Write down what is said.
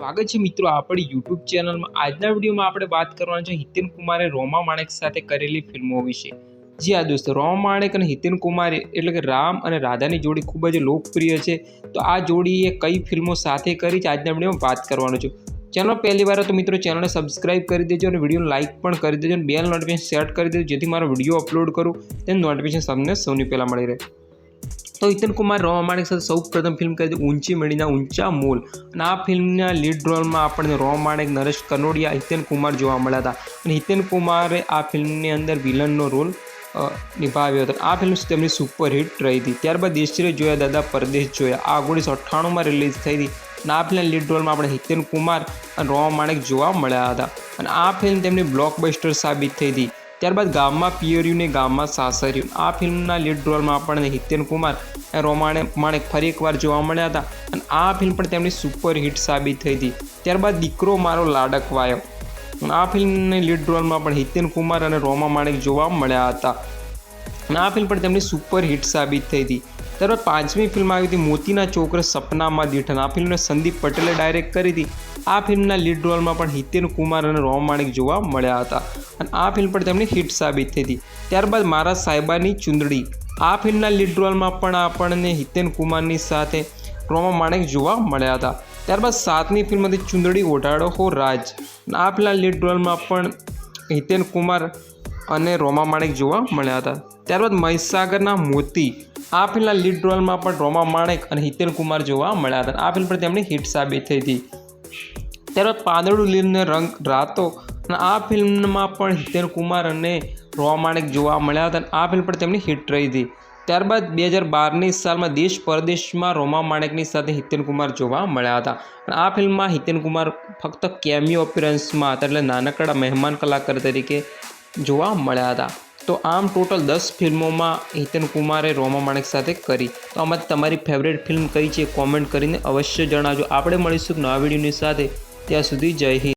સ્વાગત છે મિત્રો આપણી યુટ્યુબ ચેનલમાં. આજના વિડીયોમાં આપણે વાત કરવાના છે હિતેન કુમારે રોમા માણેક સાથે કરેલી ફિલ્મો વિશે. જી હા દોસ્તો, રોમા માણેક અને હિતેન કુમાર એટલે કે રામ અને રાધાની જોડી ખૂબ જ લોકપ્રિય છે. તો આ જોડીએ કઈ ફિલ્મો સાથે કરી છે આજના વિડીયોમાં વાત કરવાનું છું. ચેનલ પહેલી વાર તો મિત્રો ચેનલને સબસ્ક્રાઇબ કરી દેજો અને વીડિયો લાઇક પણ કરી દેજો અને બેલ નોટિફિકેશન સેટ કરી દેજો જેથી મારો વીડિયો અપલોડ કરું. તેનું નોટિફિકેશન તમને સૌની પહેલાં મળી રહે. તો હિતન કુમાર રોમા માણેક સાથે સૌ પ્રથમ ફિલ્મ કરી હતી ઊંચી મેળીના ઊંચા મોલ. અને આ ફિલ્મના લીડ રોલમાં આપણને રોમા માણેક નરેશ કનોડિયા હિતેન કુમાર જોવા મળ્યા હતા. અને હિતેન કુમારે આ ફિલ્મની અંદર વિલનનો રોલ નિભાવ્યો હતો. આ ફિલ્મ તેમની સુપરહિટ રહી હતી. ત્યારબાદ દેશરે જોયા, દાદા પરદેશ જોયા. આ ઓગણીસો અઠ્ઠાણુંમાં રિલીઝ થઈ હતી. અને આ ફિલ્મના લીડ રોલમાં આપણે હિતેન કુમાર અને રોમા માણેક જોવા મળ્યા હતા. અને આ ફિલ્મ તેમની બ્લોકબસ્ટર સાબિત થઈ હતી. ત્યારબાદ ગામમાં પિયર્યું ને ગામમાં સાસર્યું. આ ફિલ્મના લીડ રોલમાં આપણને હિતેન કુમાર અને રોમાણે માણેક ફરી એકવાર જોવા મળ્યા હતા અને આ ફિલ્મ પણ તેમની સુપર હિટ સાબિત થઈ હતી. ત્યારબાદ દીકરો મારો લાડક વાયો. આ ફિલ્મની લીડ રોલમાં પણ હિતેન કુમાર અને રોમા માણેક જોવા મળ્યા હતા. અને આ ફિલ્મ પણ તેમની સુપર હિટ સાબિત થઈ હતી. ત્યારબાદ પાંચમી ફિલ્મ આવી હતી મોતીના ચોકરે સપનામાં દીઠન આ ફિલ્મને સંદીપ પટેલે ડાયરેક્ટ કરી હતી. આ ફિલ્મના લીડ રોલમાં પણ હિતેન કુમાર અને રોમ માણેક જોવા મળ્યા હતા અને આ ફિલ્મ પણ તેમની હિટ સાબિત થઈ હતી. ત્યારબાદ મારા સાહેબાની ચુંદડી. આ ફિલ્મના લીડ રોલમાં પણ આપણને હિતેન કુમારની સાથે રોમા માણેક જોવા મળ્યા હતા. ત્યારબાદ સાતમી ફિલ્મ હતી ચુંદડી ઓઢાડો હો રાજ. આ ફિલ્મના લીડ રોલમાં પણ હિતેન કુમાર અને રોમા માણેક જોવા મળ્યા હતા. ત્યારબાદ મહીસાગરના મોતી. આ ફિલ્મના લીડ રોલમાં પણ રોમા માણેક અને હિતેન કુમાર જોવા મળ્યા હતા. આ ફિલ્મ પર તેમની હિટ સાબિત થઈ હતી. ત્યારબાદ પાંદડું લીલને રંગ રાતો અને આ ફિલ્મમાં પણ હિતેન કુમાર અને રોમા માણેક જોવા મળ્યા હતા અને આ ફિલ્મ પર તેમની હિટ રહી હતી. ત્યારબાદ બે હજાર બારની સાલમાં દેશ પરદેશમાં રોમા માણેકની સાથે હિતેન કુમાર જોવા મળ્યા હતા. અને આ ફિલ્મમાં હિતેન કુમાર ફક્ત કેમિયો અપિયરન્સમાં હતા એટલે નાનકડા મહેમાન કલાકાર તરીકે જોવા મળ્યા હતા. તો આમ ટોટલ દસ ફિલ્મોમાં હિતેન કુમારે રોમા માણેક સાથે કરી. તો આમાં તમારી ફેવરેટ ફિલ્મ કઈ છે કોમેન્ટ કરીને અવશ્ય જણાવજો. આપણે મળીશું નવા વિડીયોની સાથે. ત્યાં સુધી જય હિન્દ.